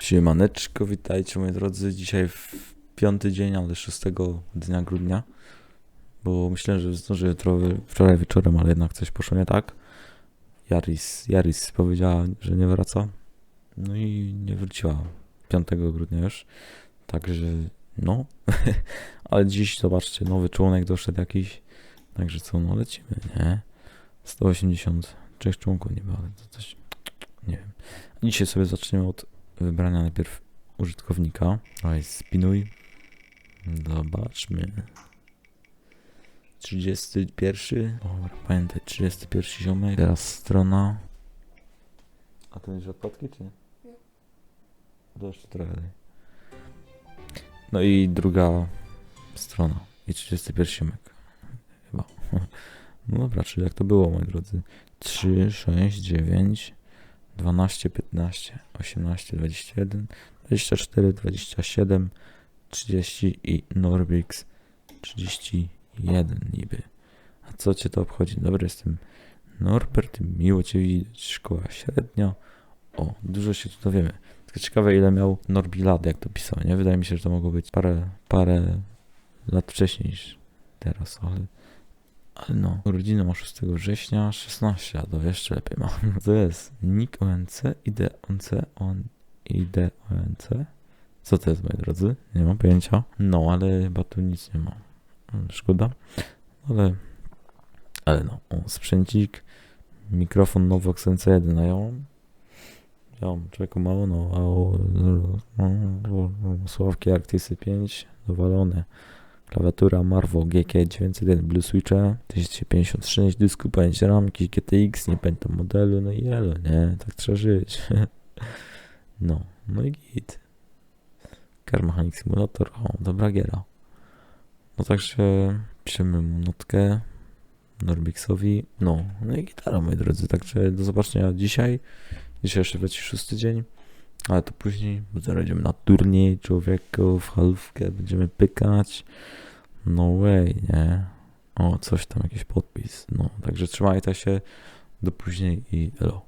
Siemaneczko, witajcie moi drodzy. Dzisiaj w piąty dzień, ale 6 dnia grudnia. Bo myślałem, że jutro, wczoraj wieczorem, ale jednak coś poszło nie tak. Jaris, Jaris powiedziała, że nie wraca. No i nie wróciła 5 grudnia już. Także no. ale dziś zobaczcie, nowy członek doszedł jakiś. Także co, no lecimy, nie? 183 członków nie ma, ale to coś, nie wiem. Dzisiaj sobie zaczniemy od wybrania najpierw użytkownika. Dawaj, spinuj. Zobaczmy. 31. O, pamiętaj, 31 ziomek. Teraz strona. A to jest odpadki, czy nie? To jeszcze trochę dalej. No i druga strona. I 31 ziomek. Chyba. No dobra, czyli jak to było, moi drodzy. 3, 6, 9, 12, 15, 18, 21, 24, 27, 30 i Norbix 31 niby. A co cię to obchodzi? Dobry jestem Norbert, miło cię widzieć. Szkoła średnia. O, dużo się tu dowiemy. Tylko ciekawe ile miał Norbi lat, jak to pisał, nie? Wydaje mi się, że to mogło być parę, parę lat wcześniej niż teraz, ale ale no, urodziny ma 6 września, 16, a to jeszcze lepiej ma. To jest Nick ONC, ID ONC, on, ID ONC. Co to jest, moi drodzy? Nie mam pojęcia. No, ale chyba tu nic nie ma. Szkoda. Ale, ale no, o, sprzęcik, mikrofon Novox NC1, a ja mam, ja mam człowieku mało, no, a o, Sławki Arctisy 5, dowalone. Klawiatura Marvo GK901 Blue Switcha 1256 dysku, pamięć ramki, GTX, nie pamiętam modelu, no i elo, nie, tak trzeba żyć. No, no i git. Car Mechanic Simulator, o, dobra giera. No także piszemy mu notkę Norbixowi, no, no i gitara, moi drodzy, także do zobaczenia dzisiaj. Dzisiaj jeszcze leci szósty dzień. Ale to później, bo zaraz idziemy na turniej człowieku, w halówkę, będziemy pykać. No way, nie? O, coś tam, jakiś podpis. No, także trzymajcie się. Do później i elo.